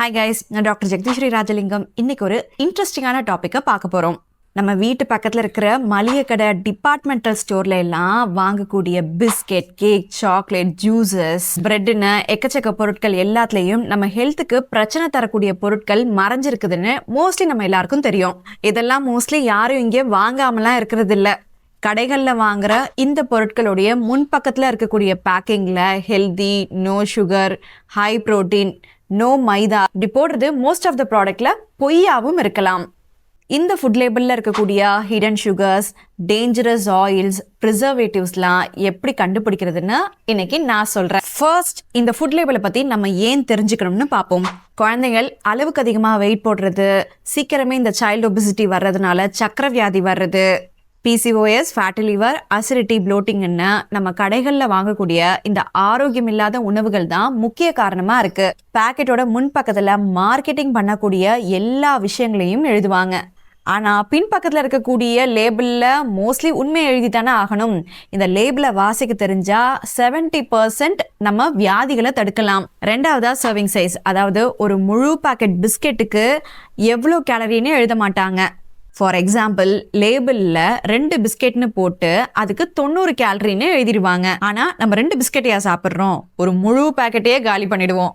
Hi guys நான் doctor Jagadeeswari Rajalingam. இன்னைக்கு ஒரு இன்ட்ரெஸ்டிங்கான டாப்பிக்கை பார்க்க போகிறோம் நம்ம வீட்டு பக்கத்தில் இருக்கிற மளிகை கடை டிபார்ட்மெண்டல் ஸ்டோர்ல எல்லாம் வாங்கக்கூடிய பிஸ்கெட் கேக் சாக்லேட் ஜூசஸ் பிரெட்னு எக்கச்சக்க பொருட்கள் எல்லாத்துலேயும் நம்ம ஹெல்த்துக்கு பிரச்சனை தரக்கூடிய பொருட்கள் மறைஞ்சிருக்குதுன்னு மோஸ்ட்லி நம்ம எல்லாருக்கும் தெரியும். இதெல்லாம் மோஸ்ட்லி யாரும் இங்கே வாங்காமலாம் இருக்கிறது இல்லை கடைகளில் வாங்குற இந்த பொருட்களுடைய முன்பக்கத்தில் இருக்கக்கூடிய பேக்கிங்கில் healthy no sugar high protein no maida இப்படி போடுறது மோஸ்ட் ஆஃப் த ப்ராடக்ட்ல பொய்யாவும் இருக்கலாம். இந்த ஃபுட் லேபிளில் இருக்கக்கூடிய ஹிடன் சுகர்ஸ் டேஞ்சரஸ் ஆயில்ஸ் ப்ரிசர்வேட்டிவ்ஸ்லாம் எப்படி கண்டுபிடிக்கிறதுன்னு இன்னைக்கு நான் சொல்கிறேன் ஃபர்ஸ்ட் இந்த ஃபுட் லேபிளை பற்றி நம்ம ஏன் தெரிஞ்சுக்கணும்னு பார்ப்போம். குழந்தைகள் அளவுக்கு அதிகமாக வெயிட் போடுறது சீக்கிரமே இந்த சைல்டு ஒபிசிட்டி வர்றதுனால சக்கர வியாதி வர்றது பிசிஓஎஸ் ஃபேட்டி லிவர் அசிடிட்டி ப்ளோட்டிங்னு நம்ம கடைகளில் வாங்கக்கூடிய இந்த ஆரோக்கியம் இல்லாத உணவுகள் தான் முக்கிய காரணமாக இருக்கு. பேக்கெட்டோட முன்பக்கத்தில் மார்க்கெட்டிங் பண்ணக்கூடிய எல்லா விஷயங்களையும் எழுதுவாங்க. ஆனால் பின்பக்கத்தில் இருக்கக்கூடிய லேபிளில் மோஸ்ட்லி உண்மை எழுதி தானே ஆகணும். இந்த லேபிளை வாசிக்க தெரிஞ்சால் செவன்டி பர்சன்ட் நம்ம வியாதிகளை தடுக்கலாம். ரெண்டாவதா சர்விங் சைஸ் அதாவது ஒரு முழு பாக்கெட் பிஸ்கெட்டுக்கு எவ்வளோ கேலரின்னு எழுத மாட்டாங்க. ஃபார் எக்ஸாம்பிள் லேபிளில் ரெண்டு பிஸ்கெட்னு போட்டு அதுக்கு தொண்ணூறு கேலரின்னு எழுதிடுவாங்க. ஆனால் நம்ம ரெண்டு பிஸ்கெட்டையா சாப்பிட்றோம். ஒரு முழு பேக்கெட்டையே காலி பண்ணிடுவோம்.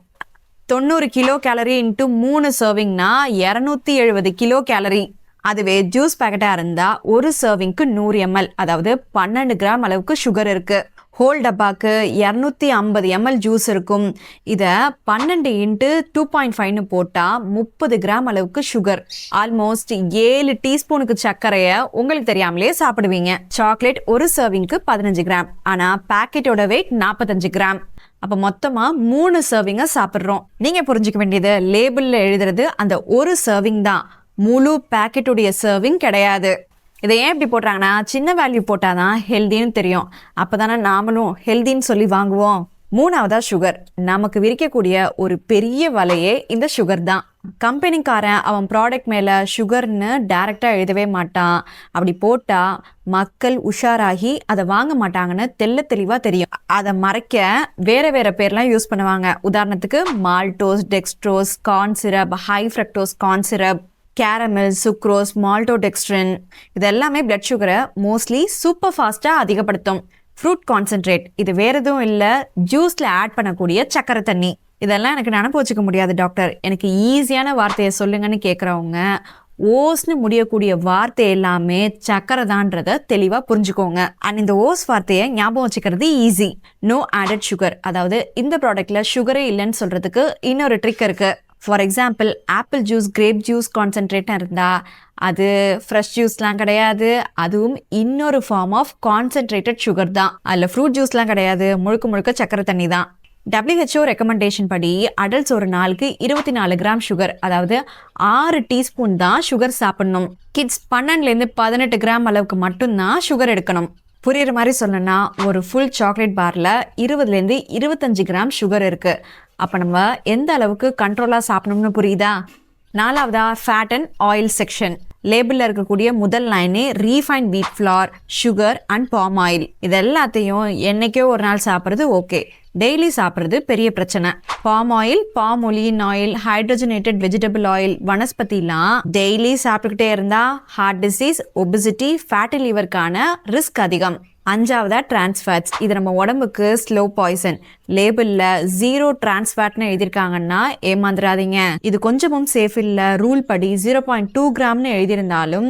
தொண்ணூறு கிலோ கேலரி இன்ட்டு மூணு சர்விங்னா இரநூத்தி எழுபது கிலோ கேலரி அதுவே ஜூஸ் பேக்கெட்டாக இருந்தால் ஒரு சர்விங்க்கு நூறு எம்எல் அதாவது பன்னெண்டு கிராம் அளவுக்கு சுகர் இருக்குது ஹோல் டப்பாக்கு இரநூத்தி ஐம்பது எம்எல் ஜூஸ் இருக்கும். இதை பன்னெண்டு இன்ட்டு டூ பாயிண்ட் ஃபைவ்னு போட்டால் முப்பது கிராம் அளவுக்கு சுகர் ஆல்மோஸ்ட் ஏழு டீஸ்பூனுக்கு சர்க்கரையை உங்களுக்கு தெரியாமலே சாப்பிடுவீங்க. சாக்லேட் ஒரு சர்விங்க்கு பதினஞ்சு கிராம். ஆனால் பேக்கெட்டோட வெயிட் நாற்பத்தஞ்சு கிராம். அப்போ மொத்தமாக மூணு சர்விங்கை சாப்பிட்றோம். நீங்கள் புரிஞ்சுக்க வேண்டியது லேபிளில் எழுதுறது அந்த ஒரு சர்விங் தான். முழு பேக்கெட்டுடைய சர்விங் கிடையாது. இதை ஏன் இப்படி போடுறாங்கன்னா சின்ன வேல்யூ போட்டால் தான் ஹெல்தின்னு தெரியும். அப்போ தானே நாமளும் ஹெல்தின்னு சொல்லி வாங்குவோம். மூணாவதா சுகர் நமக்கு விரிக்கக்கூடிய ஒரு பெரிய வலையே இந்த சுகர் தான். கம்பெனிக்காரன் அவன் ப்ராடக்ட் மேலே சுகர்னு டேரெக்டாக எழுதவே மாட்டான். அப்படி போட்டால் மக்கள் உஷாராகி அதை வாங்க மாட்டாங்கன்னு தெல்ல தெளிவாக தெரியும். அதை மறைக்க வேற வேற பேர்லாம் யூஸ் பண்ணுவாங்க. உதாரணத்துக்கு maltose dextrose corn syrup high fructose corn syrup caramel sucrose maltodextrin இது எல்லாமே பிளட் சுகரை மோஸ்ட்லி சூப்பர் ஃபாஸ்ட்டாக அதிகப்படுத்தும். ஃப்ரூட் கான்சென்ட்ரேட் இது வேறு எதுவும் இல்லை. ஜூஸில் ஆட் பண்ணக்கூடிய சக்கரை தண்ணி. இதெல்லாம் எனக்கு நினப்பு வச்சுக்க முடியாது டாக்டர் எனக்கு ஈஸியான வார்த்தையை சொல்லுங்கன்னு கேட்குறவங்க ஓஸ்னு முடியக்கூடிய வார்த்தை எல்லாமே சக்கரை தான்றத தெளிவாக புரிஞ்சுக்கோங்க. அண்ட் இந்த ஓஸ் வார்த்தையை ஞாபகம் வச்சுக்கிறது ஈஸி நோ ஆடட் சுகர் அதாவது இந்த ப்ராடக்ட்ல சுகரே இல்லைன்னு சொல்றதுக்கு இன்னொரு ட்ரிக் இருக்குது for example apple juice grape juice கான்சென்ட்ரேட்டாக இருந்தால் அது ஃப்ரெஷ் ஜூஸ்லாம் கிடையாது. அதுவும் இன்னொரு ஃபார்ம் ஆஃப் கான்சென்ட்ரேட்டட் சுகர் தான். அதில் ஃப்ரூட் ஜூஸ்லாம் கிடையாது. முழுக்க முழுக்க சக்கரை தண்ணி தான். டபிள்யூஹெச்ஓ ரெக்கமெண்டேஷன் படி அடல்ட்ஸ் ஒரு நாளுக்கு இருபத்தி நாலு கிராம் சுகர் அதாவது ஆறு டீஸ்பூன் தான் சுகர் சாப்பிடணும். கிட்ஸ் பன்னெண்டுலேருந்து பதினெட்டு கிராம் அளவுக்கு மட்டும்தான் சுகர் எடுக்கணும். புரியுற மாதிரி சொல்லணும்னா ஒரு ஃபுல் சாக்லேட் பாரில் இருபதுலேருந்து இருபத்தஞ்சு கிராம் சுகர் இருக்குது அப்போ நம்ம எந்த அளவுக்கு கண்ட்ரோலாக சாப்பிடணும்னு புரியுதா? நாலாவதா ஃபேட் அண்ட் ஆயில் செக்ஷன் லேபிளில் இருக்கக்கூடிய முதல் லைனே refine wheat flour sugar and palm oil இது எல்லாத்தையும் என்னைக்கோ ஒரு நாள் சாப்பிட்றது ஓகே டெய்லி சாப்பிட்றது பெரிய பிரச்சனை. பாம் ஆயில் பாம் ஒலியின் ஆயில் ஹைட்ரஜனேட்டட் வெஜிடபிள் ஆயில் வனஸ்பதிலாம் டெய்லி சாப்பிட்டுக்கிட்டே இருந்தால் ஹார்ட் டிசீஸ் ஒபிசிட்டி ஃபேட்டி லிவருக்கான ரிஸ்க் அதிகம். அஞ்சாவதா டிரான்ஸ்ஃபேட்ஸ் இது நம்ம உடம்புக்கு ஸ்லோ பாய்சன் லேபிளில் ஜீரோ டிரான்ஸ்ஃபேட்னு எழுதியிருக்காங்கன்னா ஏமாந்துடாதீங்க இது கொஞ்சமும் சேஃப் இல்லை. ரூல் படி ஜீரோ பாயிண்ட் டூ கிராம்னு எழுதியிருந்தாலும்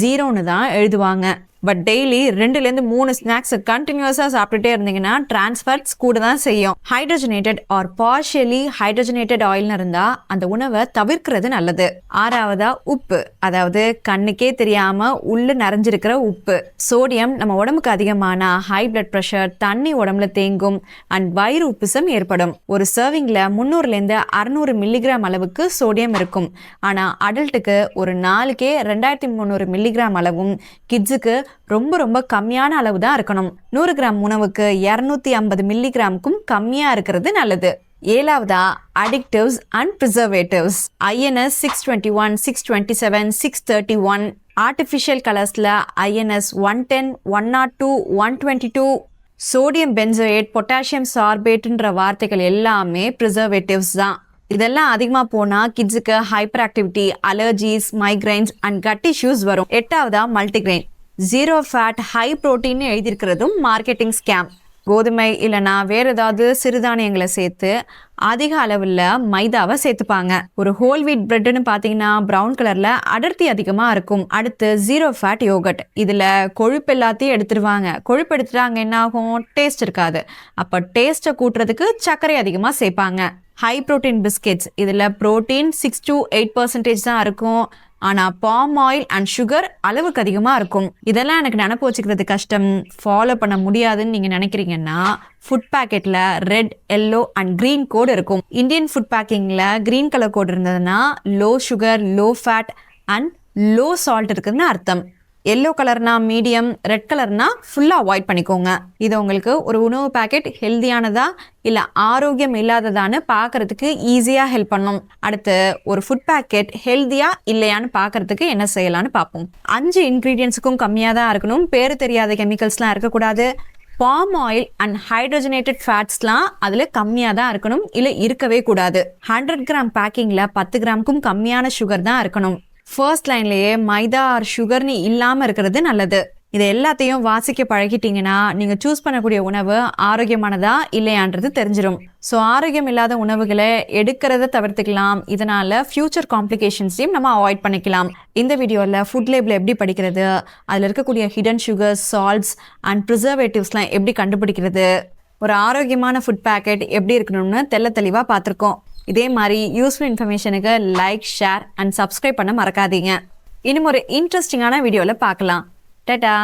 ஜீரோன்னு தான் எழுதுவாங்க. பட் டெய்லி ரெண்டுலேருந்து மூணு ஸ்நாக்ஸ் கண்டினியூஸாக சாப்பிட்டுட்டே இருந்தீங்கன்னா டிரான்ஸ்ஃபர்ட்ஸ் கூட தான் செய்யும். ஹைட்ரஜனேட்டட் ஆர் பார்ஷியலி ஹைட்ரஜனேட்டட் ஆயில்னு இருந்தால் அந்த உணவை தவிர்க்கிறது நல்லது. ஆறாவதா உப்பு அதாவது கண்ணுக்கே தெரியாம உள்ள நிறைஞ்சிருக்கிற உப்பு. சோடியம் நம்ம உடம்புக்கு அதிகமான ஹை பிளட் ப்ரெஷர் தண்ணி உடம்புல தேங்கும் அண்ட் வயிறு உப்புசம் ஏற்படும். ஒரு சர்விங்கில் முந்நூறுலேருந்து அறுநூறு மில்லிகிராம் அளவுக்கு சோடியம் இருக்கும். ஆனால் அடல்ட்டுக்கு ஒரு நாளுக்கே ரெண்டாயிரத்தி முந்நூறு மில்லிகிராம் அளவும் கிட்ஸுக்கு ரொம்ப ரொம்ப கம்மியான அளவு தான் இருக்கணும். நூறு கிராம் உணவுக்கு இரநூத்தி ஐம்பது மில்லிகிராமுக்கும் கம்மியாக இருக்கிறது நல்லது. ஏழாவதா additives and preservatives INS six twenty one six twenty seven six thirty one artificial கலர்ஸில் INS one ten one nought two one twenty two sodium benzoate potassium சார்பேட்டுன்ற வார்த்தைகள் எல்லாமே ப்ரிசர்வேட்டிவ்ஸ் தான். இதெல்லாம் அதிகமாக போனால் கிட்ஸுக்கு hyperactivity allergies migraines and gut issues வரும். எட்டாவதா multigrain zero fat high protein எழுதியிருக்கிறதும் marketing scam கோதுமை இல்லைனா வேறு ஏதாவது சிறுதானியங்களை சேர்த்து அதிக அளவில் மைதாவை சேர்த்துப்பாங்க. ஒரு ஹோல் வீட் பிரெட்டுன்னு பார்த்தீங்கன்னா ப்ரௌன் கலரில் அடர்த்தி அதிகமாக இருக்கும். அடுத்து ஜீரோ ஃபேட் யோகட் இதில் கொழுப்பு எல்லாத்தையும் எடுத்துருவாங்க. கொழுப்பு எடுத்துட்டாங்க என்ன ஆகும் டேஸ்ட் இருக்காது. அப்போ டேஸ்ட்டை கூட்டுறதுக்கு சர்க்கரை அதிகமாக சேர்ப்பாங்க. ஹை ப்ரோட்டீன் பிஸ்கெட்ஸ் இதில் protein six to eight percentage தான் இருக்கும். ஆனால் பாம் ஆயில் அண்ட் சுகர் அளவுக்கு அதிகமாக இருக்கும். இதெல்லாம் எனக்கு நினப்பு வச்சுக்கிறது கஷ்டம். ஃபாலோ பண்ண முடியாதுன்னு நீங்கள் நினைக்கிறீங்கன்னா ஃபுட் பேக்கெட்டில் ரெட் எல்லோ அண்ட் க்ரீன் கோடு இருக்கும். இந்தியன் ஃபுட் பேக்கிங்கில் க்ரீன் கலர் கோடு இருந்ததுன்னா low sugar low fat and low salt இருக்குதுன்னு அர்த்தம். எல்லோ கலர்னா மீடியம் ரெட் கலர்னா ஃபுல்லாக அவாய்ட் பண்ணிக்கோங்க. இது உங்களுக்கு ஒரு உணவு பேக்கெட் ஹெல்தியானதா இல்லை ஆரோக்கியம் இல்லாததான்னு பார்க்கறதுக்கு ஈஸியாக ஹெல்ப் பண்ணும். அடுத்து ஒரு ஃபுட் பேக்கெட் ஹெல்தியா இல்லையான்னு பார்க்கறதுக்கு என்ன செய்யலான்னு பார்ப்போம் அஞ்சு இன்க்ரீடியன்ஸுக்கும் கம்மியாக தான் இருக்கணும். பேர் தெரியாத கெமிக்கல்ஸ்லாம் இருக்கக்கூடாது. பாம் ஆயில் அண்ட் ஹைட்ரஜனேட்டட் ஃபேட்ஸ்லாம் அதில் கம்மியாக தான் இருக்கணும் இல்லை இருக்கவே கூடாது. ஹண்ட்ரட் கிராம் பேக்கிங்கில் பத்து கிராமுக்கும் கம்மியான சுகர் தான் இருக்கணும். ஃபர்ஸ்ட் லைன்லேயே மைதா ஆர் சுகர்னு இல்லாமல் இருக்கிறது நல்லது. இதை எல்லாத்தையும் வாசிக்க பழகிட்டீங்கன்னா நீங்கள் சூஸ் பண்ணக்கூடிய உணவு ஆரோக்கியமானதா இல்லையான்றது தெரிஞ்சிடும் ஸோ ஆரோக்கியம் இல்லாத உணவுகளை எடுக்கிறத தவிர்த்துக்கலாம். இதனால் ஃப்யூச்சர் காம்ப்ளிகேஷன்ஸையும் நம்ம அவாய்ட் பண்ணிக்கலாம். இந்த வீடியோவில் ஃபுட் லேபிள் எப்படி படிக்கிறது அதில் இருக்கக்கூடிய ஹிடன் சுகர்ஸ் சால்ட்ஸ் அண்ட் ப்ரிசர்வேட்டிவ்ஸ்லாம் எப்படி கண்டுபிடிக்கிறது ஒரு ஆரோக்கியமான ஃபுட் பேக்கெட் எப்படி இருக்கணும்னு தெள்ள தெளிவாக பார்த்துருக்கோம். இதே மாதிரி யூஸ்ஃபுல் இன்ஃபர்மேஷனுக்கு லைக் ஷேர் அண்ட் சப்ஸ்கிரைப் பண்ண மறக்காதீங்க. இன்னும் ஒரு இன்ட்ரெஸ்டிங்கான வீடியோவில் பார்க்கலாம். டட்டா